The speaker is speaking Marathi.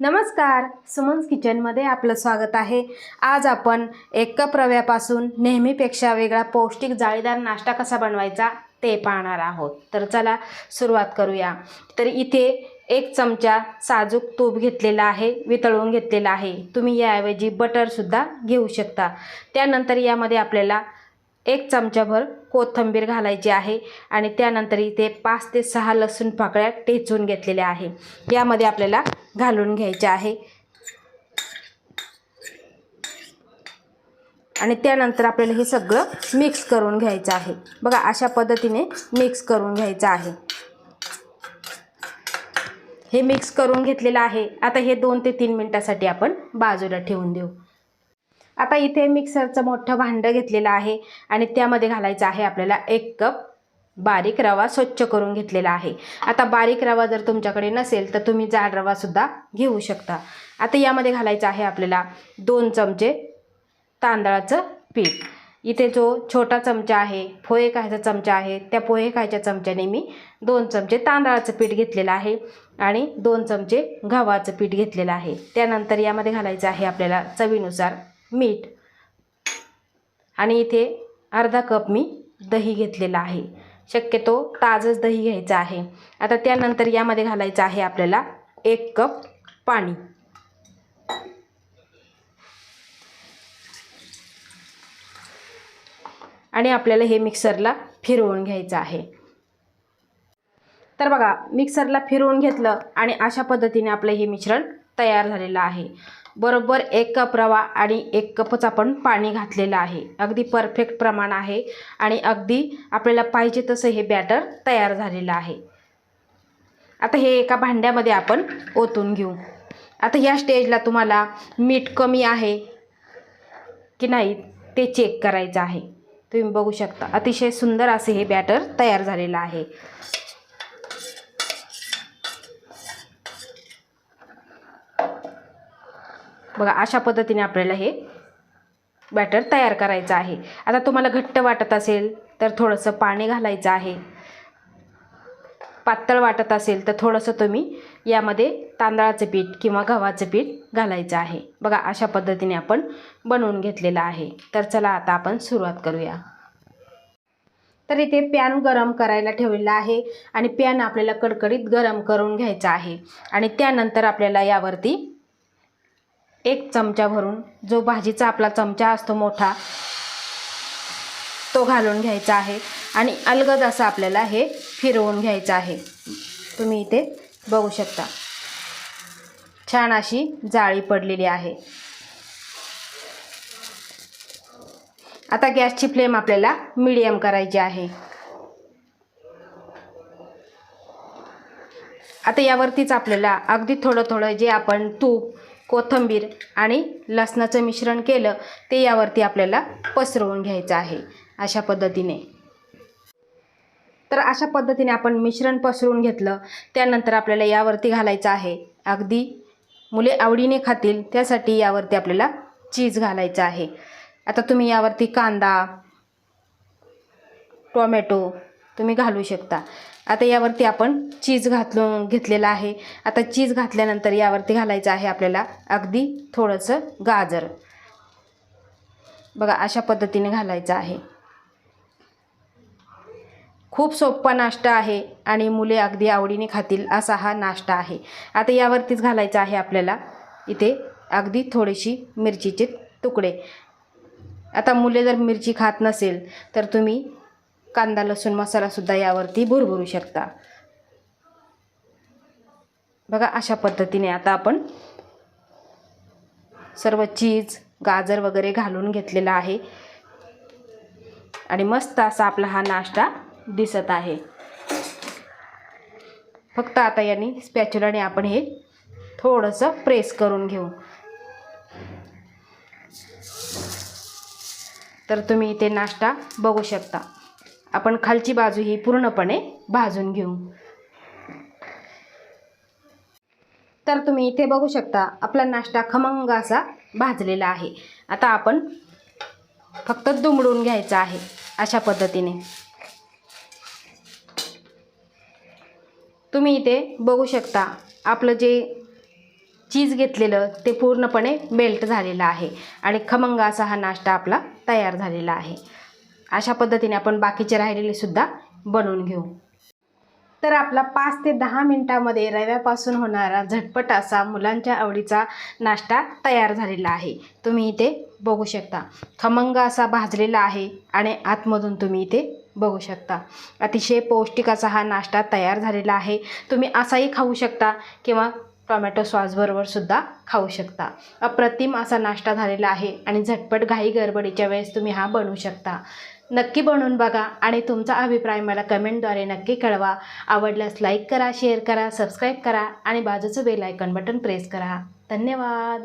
नमस्कार. सुमन्स किचनमध्ये आपलं स्वागत आहे. आज आपण एक कप रव्यापासून नेहमीपेक्षा वेगळा पौष्टिक जाळीदार नाश्ता कसा बनवायचा ते पाहणार आहोत. तर चला सुरुवात करूया. तर इथे एक चमचा साजूक तूप घेतलेला आहे वितळवून घेतलेला आहे. तुम्ही याऐवजी बटरसुद्धा घेऊ शकता. त्यानंतर यामध्ये आपल्याला एक चमचाभर कोथिंबीर घालायची आहे आणि त्यानंतर इथे पाच ते सहा लसूण पाकळ्या टेचून घेतलेल्या आहे. यामध्ये आपल्याला घालून घ्यायचे आहे. आणि त्यानंतर आपल्याला हे सगळं मिक्स करून घ्यायचं आहे. बघा अशा पद्धतीने मिक्स करून घ्यायचं आहे. हे मिक्स करून घेतलेलं आहे. आता हे दोन ते तीन मिनटासाठी आपण बाजूला ठेवून देऊ. आता इथे मिक्सरचं मोठं भांडं घेतलेलं आहे आणि त्यामध्ये घालायचं आहे आपल्याला एक कप बारीक रवा स्वच्छ करून घेतलेला आहे. आता बारीक रवा जर तुमच्याकडे नसेल तर तुम्ही जाड रवासुद्धा घेऊ शकता. आता यामध्ये घालायचं आहे आपल्याला दोन चमचे तांदळाचं पीठ. इथे जो छोटा चमचा आहे पोहे खायचा चमचा आहे त्या पोहे खायच्या चमच्याने मी दोन चमचे तांदळाचं पीठ घेतलेलं आहे आणि दोन चमचे गव्हाचं पीठ घेतलेलं आहे. त्यानंतर यामध्ये घालायचं आहे आपल्याला चवीनुसार मीठ. आणि इथे अर्धा कप मी दही घेतलेला आहे. शक्यतो ताजंच दही घ्यायचं आहे. आता त्यानंतर यामध्ये घालायचं आहे आपल्याला एक कप पाणी. आणि आपल्याला हे मिक्सरला फिरवून घ्यायचं आहे. तर बघा मिक्सरला फिरवून घेतलं आणि अशा पद्धतीने आपलं हे मिश्रण तयार झालेलं आहे. बरोबर एक कप रवा आणि एक कपच आपण पाणी घातलेलं आहे. अगदी परफेक्ट प्रमाण आहे आणि अगदी आपल्याला पाहिजे तसं हे बॅटर तयार झालेलं आहे. आता हे एका भांड्यामध्ये आपण ओतून घेऊ. आता या स्टेजला तुम्हाला मीठ कमी आहे की नाही ते चेक करायचं आहे. तुम्ही बघू शकता. अतिशय सुंदर असे हे बॅटर तयार झालेलं आहे. बघा अशा पद्धतीने आपल्याला हे बॅटर तयार करायचं आहे. आता तुम्हाला घट्ट वाटत असेल तर थोडंसं पाणी घालायचं आहे. पातळ वाटत असेल तर थोडंसं तुम्ही यामध्ये तांदळाचं पीठ किंवा गव्हाचं पीठ घालायचं आहे. बघा अशा पद्धतीने आपण बनवून घेतलेलं आहे. तर चला आता आपण सुरुवात करूया. तर इथे पॅन गरम करायला ठेवलेला आहे आणि पॅन आपल्याला कडकडीत गरम करून घ्यायचा आहे. आणि त्यानंतर आपल्याला यावरती एक चमचा भरून जो भाजीचा आपला चमचा असतो मोठा तो घालून घ्यायचा आहे आणि अलगद असं आपल्याला हे फिरवून घ्यायचं आहे. तुम्ही इथे बघू शकता. छान अशी जाळी पडलेली आहे. आता गॅसची फ्लेम आपल्याला मीडियम करायची आहे. आता यावरतीच आपल्याला अगदी थोडं थोडं जे आपण तूप कोथिंबीर आणि लसणाचं मिश्रण केलं ते यावरती आपल्याला पसरवून घ्यायचं आहे. अशा पद्धतीने. तर अशा पद्धतीने आपण मिश्रण पसरवून घेतलं त्यानंतर आपल्याला यावरती घालायचं आहे. अगदी मुले आवडीने खातील त्यासाठी यावरती आपल्याला चीज घालायचं आहे. आता तुम्ही यावरती कांदा टोमॅटो तुम्ही घालू शकता. आता यावरती आपण चीज घातलं घेतलेलं आहे. आता चीज घातल्यानंतर यावरती घालायचं आहे आपल्याला अगदी थोडंसं गाजर. बघा अशा पद्धतीने घालायचं आहे. खूप सोप्पा नाश्ता आहे आणि मुले अगदी आवडीने खातील असा हा नाश्ता आहे. आता यावरतीच घालायचा आहे आपल्याला इथे अगदी थोडीशी मिरचीचे तुकडे. आता मुले जर मिरची खात नसेल तर तुम्ही कांदा लसूण मसालासुद्धा यावरती भुरभुरू शकता. बघा अशा पद्धतीने आता आपण सर्व चीज गाजर वगैरे घालून घेतलेला आहे. आणि मस्त असा आपला हा नाश्ता दिसत आहे. फक्त आता यांनी स्पॅच्युलाने आपण हे थोडंसं प्रेस करून घेऊ. तर तुम्ही इथे नाश्ता बघू शकता. आपण खालची बाजू ही पूर्णपणे भाजून घेऊ. तर तुम्ही इथे बघू शकता आपला नाश्ता खमंग असा भाजलेला आहे. आता आपण फक्त दुमडून घ्यायचा आहे अशा पद्धतीने. तुम्ही इथे बघू शकता आपलं जे चीज घेतलेलं ते पूर्णपणे मेल्ट झालेलं आहे आणि खमंग असा हा नाश्ता आपला तयार झालेला आहे. अशा पद्धतीने आपण बाकीचे राहिलेले सुद्धा बनवून घेऊ. तर आपला पाच ते दहा मिनटामध्ये रव्यापासून होणारा झटपट असा मुलांच्या आवडीचा नाश्ता तयार झालेला आहे. तुम्ही इथे बघू शकता. खमंग असा भाजलेला आहे आणि आतमधून तुम्ही इथे बघू शकता. अतिशय पौष्टिक असा हा नाश्ता तयार झालेला आहे. तुम्ही असाही खाऊ शकता किंवा टोमॅटो सॉसबरोबर सुद्धा खाऊ शकता. अप्रतिम असा नाश्ता झालेला आहे आणि झटपट घाई गडबडीच्या वेळेस तुम्ही हा बनवू शकता. नक्की बनवून बघा आणि तुमचा अभिप्राय मला कमेंटद्वारे नक्की कळवा. आवडल्यास लाईक करा शेअर करा सबस्क्राईब करा आणि बाजूचं बेल आयकॉन बटन प्रेस करा. धन्यवाद.